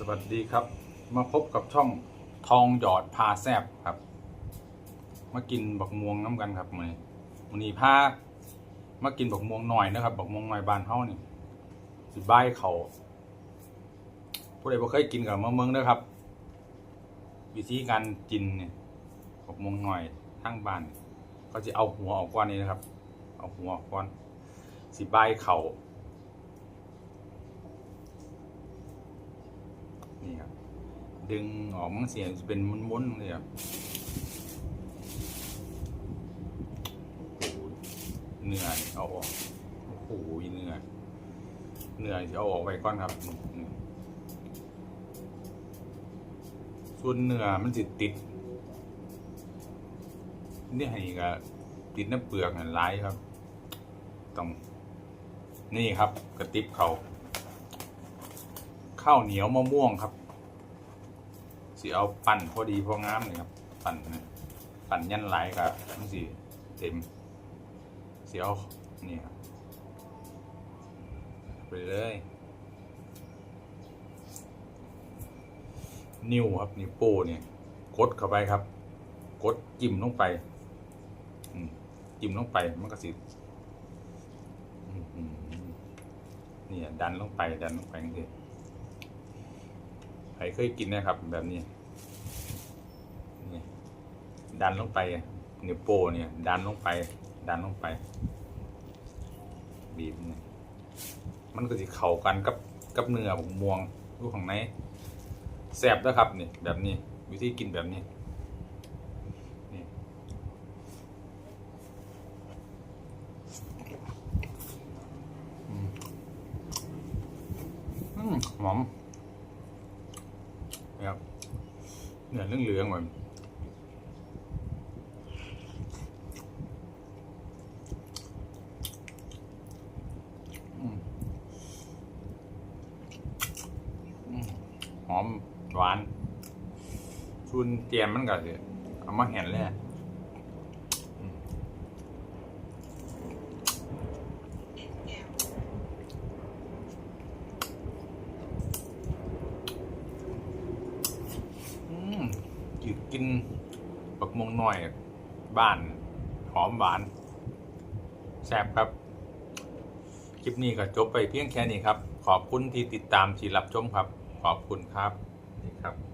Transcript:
สวัสดีครับ มาพบกับช่องทองหยอดพาแซบครับ มากินบักม่วงน้ำกันครับมือมื้อนี้พามากินบักม่วงหน่อยนะครับบักม่วงหน่อยบานเฮานี่สิบายเขาผู้ใดบ่เคยกินกับมาเมืองเด้อครับ วิธีการกินเนี่ยบักม่วงหน่อยทั้งบานเขาจะเอาหัวออกก่อนนี่นะครับ เอาหัวออกก่อนสิบายเข่า นี่ครับ ดึงออกมันเสียงจะเป็นมุนๆเลยครับโอ้โหเนื้อนี่เอาออกโอ้โหเนื้อเนื้อจะเอาออกไว้ก่อนครับ ส่วนเนื้อมันจะติดนี่ให้ก็ติดน้ำเปลือกหลายครับต้องนี่ครับกระติบเขา ข้าวเหนียวมะม่วงครับสิเอาปั่นพอดีพองามเลยครับ ปั่นนะปั่นยันไหลกับมันสิเต็มสิเอานี่ครับไปเลยนิ้วครับนิ้วโป้เนี่ยกดเข้าไปครับ กดจิ้มลงไปจิ้มลงไปมันก็สิเนี่ยดันลงไปดันลงไปนี่สิ ใครเคยกินนะครับ แบบนี้นี่ดันลงไปนิ้วโป้เนี่ยดันลงไป ดันลงไป บีบเนี่ยมันก็จะเข้ากันกับกับเนื้อผมม่วงรูของไหนแซ่บนะครับนี่แบบนี้ วิธีกินแบบนี้นี่หอม ครับเนื้อเหลืองเหลืองมอืมหอมหวานชุนเจียมมันก็สิเอามาเห็นเลยอะอืมอืม กินกินปักมวงหน่อยบ้านหอมหวานแซ่บครับ คลิปนี้ก็จบไปเพียงแค่นี้ครับ ขอบคุณที่ติดตามที่รับชมครับ ขอบคุณครับนี่ครับ